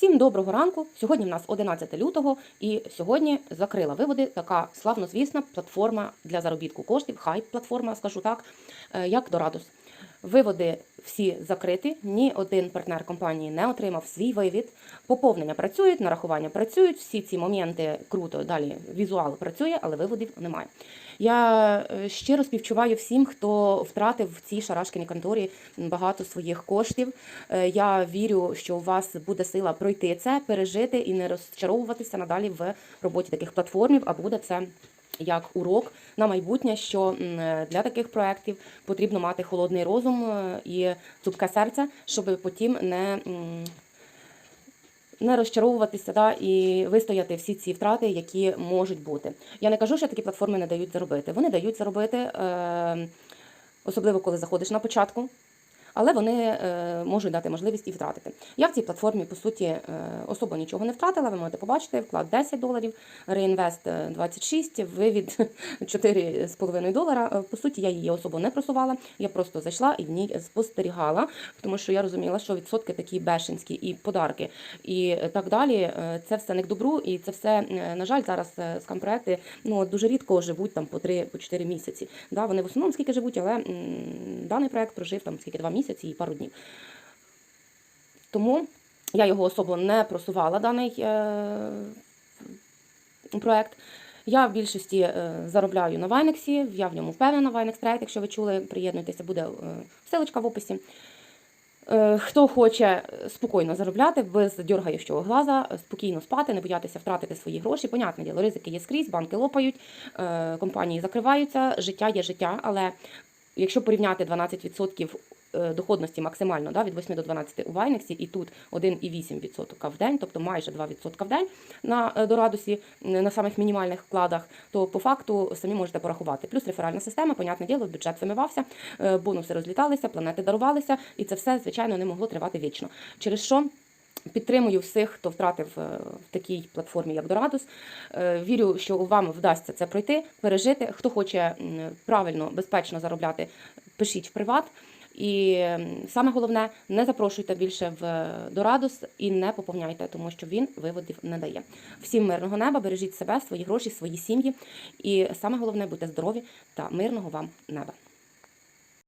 Всім доброго ранку. Сьогодні в нас 11 лютого, і сьогодні закрила виводи така славнозвісна платформа для заробітку коштів, хайп платформа, скажу так, е, як Дорадус. Виводи всі закриті. Ні один партнер компанії не отримав свій вивід. Поповнення працюють, нарахування працюють. Всі ці моменти круто. Далі візуал працює, але виводів немає. Я е, щиро співчуваю всім, хто втратив в цій шарашкіній конторі багато своїх коштів. Е, Я вірю, що у вас буде сила пройти це, пережити і не розчаровуватися надалі в роботі таких платформів, а буде це. Як урок на майбутнє, що для таких проєктів потрібно мати холодний розум е, і цупке серце, щоб потім не, не розчаровуватися да, і вистояти всі ці втрати, які можуть бути. Я не кажу, що такі платформи не дають заробити. Вони дають заробити, е, особливо коли заходиш на початку. Але вони е, можуть дати можливість і втратити. Я в цій платформі, по суті, е, особо нічого не втратила. Ви можете побачити, вклад 10 доларів, реінвест е, 26, вивід 4,5 долара. Е, По суті, я її особо не просувала. Я просто зайшла і в ній спостерігала, тому що я розуміла, що відсотки такі бешенські і подарки, і так далі. е, Це все не к добру, і це все, е, на жаль, зараз е, скам-проекти ну, дуже рідко живуть там по 3-4 місяці. Да, вони в основному скільки живуть, але м, даний проект прожив там скільки два місяці і пару днів. Тому я його особо не просувала, даний е, проект. Я в більшості е, заробляю на Вайнексі, я в ньому впевнена, Вайнекс Трейд, якщо ви чули, приєднуйтеся, буде е, ссылочка в описі. Е, Хто хоче спокійно заробляти, без дергаючого глаза, спокійно спати, не боятися втратити свої гроші. Понятне діло, ризики є скрізь, банки лопають, е, компанії закриваються, життя є життя, але якщо порівняти 12% е, доходності максимально да, від 8 до 12 у Вайнексі, і тут 1,8% в день, тобто майже 2% в день на е, дорадусі на самих мінімальних вкладах, то по факту самі можете порахувати. Плюс реферальна система, понятне діло, бюджет вимивався, е, бонуси розліталися, планети дарувалися, і це все, звичайно, не могло тривати вічно. Через що Підтримую всіх, хто втратив е, в такій платформі, як Дорадус. Е, Вірю, що вам вдасться це пройти, пережити. Хто хоче правильно, безпечно заробляти, пишіть в приват. І саме головне, не запрошуйте більше в Дорадос Дорадус і не поповняйте, тому що він виводів не дає. Всім мирного неба, бережіть себе, свої гроші, свої сім'ї. І саме головне, будьте здорові та мирного вам неба.